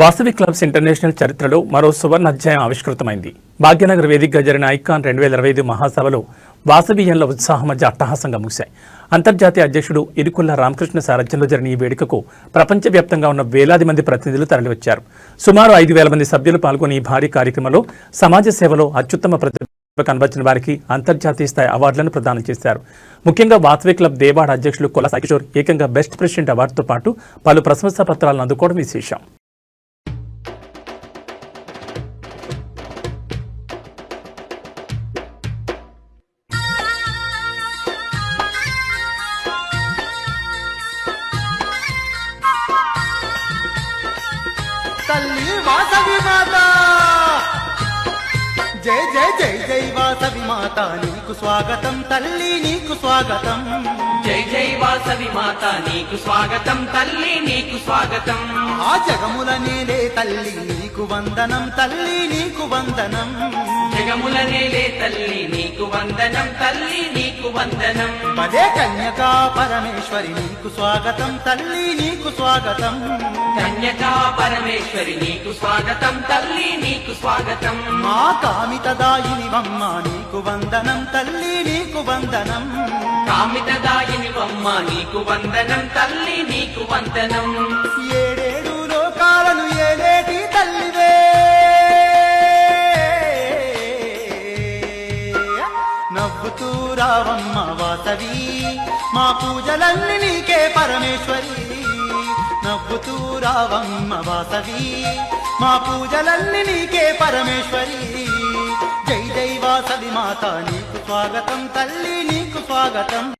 Vasavi clubs international చరిత్రలో మరో సువర్ణ అధ్యాయం ఆవిష్కృతమైంది. భాగ్యనగర్ వేదికగా జరిగిన ఐకాన్ రెండు వేల ఇరవై ఐదు మహాసభలో వాసవీయంల ఉత్సాహం మధ్య అట్టహాసంగా ముగిశాయి. అంతర్జాతీయ అధ్యక్షుడు ఇరుకుల్ల రామకృష్ణ సారథ్యంలో జరిగిన ఈ వేడుకకు ప్రపంచవ్యాప్తంగా ఉన్న వేలాది మంది ప్రతినిధులు తరలివచ్చారు. సుమారు ఐదు వేల మంది సభ్యులు పాల్గొని ఈ భారీ కార్యక్రమంలో సమాజ సేవలో అత్యుత్తమ ప్రతిభ కనబరిచిన వారికి అంతర్జాతీయ స్థాయి అవార్డులను ప్రదానం చేశారు. ముఖ్యంగా వాత్వే క్లబ్ దేవాడ అధ్యక్షులు కొల సాయికిషోర్ ఏకంగా బెస్ట్ ప్రెసిడెంట్ అవార్డుతో పాటు పలు ప్రశంసా పత్రాలను అందుకోవడం విశేషం. వాసవి మాత. జై జై జై జై వాసవి మాత. నీకు స్వాగతం తల్లి నీకు స్వాగతం. జై జై వాసవి మాత. నీకు స్వాగతం తల్లి నీకు స్వాగతం. ఆ జగముల నేలే తల్లి నీకు వందనం తల్లి నీకు వందనం. జగముల నేలే తల్లి నీకు వందనం తల్లి నీకు వందనం. పదే కన్యకా పరమేశ్వరి నీకు స్వాగతం తల్లి నీకు స్వాగతం. కన్యకా పరమేశ్వరి నీకు స్వాగతం తల్లి నీకు స్వాగతం. మా కామితదాయిని వమ్మ నీకు వందనం తల్లి నీకు వందనం. కామితదాయిని బొమ్మ నీకు వందనం తల్లి నీకు వందనం. నవ్వుతూ రావమ్మ వాసవి. మా పూజలన్నీ నీకే పరమేశ్వరి. నవ్వుతూ రావమ్మ వాసవి. మా పూజలన్నీ నీకే పరమేశ్వరి. జై జై వాసవి మాత నీకు స్వాగతం తల్లి నీకు స్వాగతం.